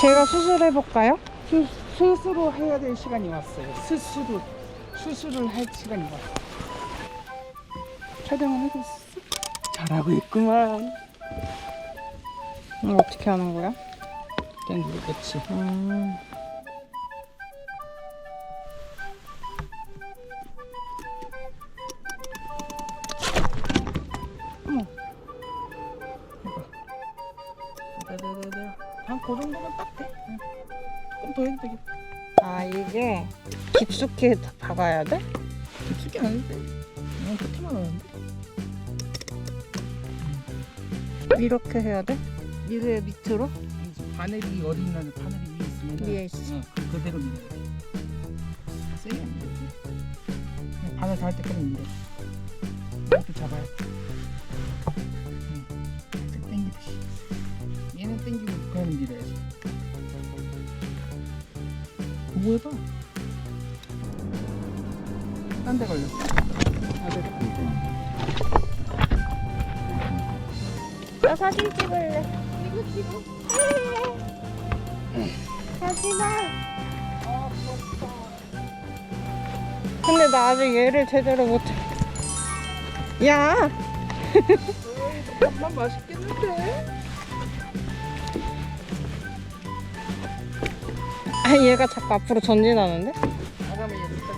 제가 수술해볼까요? 수, 스스로 해야 될 시간이 왔어요. 스스로 수술을 할 시간이 왔어요. 촬영은 해줬어. 잘하고 있구만. 이거 어떻게 하는 거야? 땡기고 그렇지. 음. 네네네네. 한그 정도면 딱 돼. 응. 조금 더 해도 되겠다. 아 이게 깊숙이 박아야 돼? 깊숙이 돼. 그냥 그렇게만 하는데. 이렇게 해야 돼? 이게 밑으로? 이 바늘이 어린 날에 바늘이 위에 있으면 위에 있어. 응, 그- 그대로 밀어야 돼. 세게 안. 그냥 바늘 닿을 때까지 밀어. 이렇게 잡아야 돼. 보고 해봐. 딴 데 걸렸어. 안 돼. 나 사진 찍을래. 이거 찍어. 하지마. 근데 나 아직 얘를 제대로 못해. 야! 밥만 맛있겠는데? 아, 얘가 자꾸 앞으로 전진하는데? 나가면 얘를 딱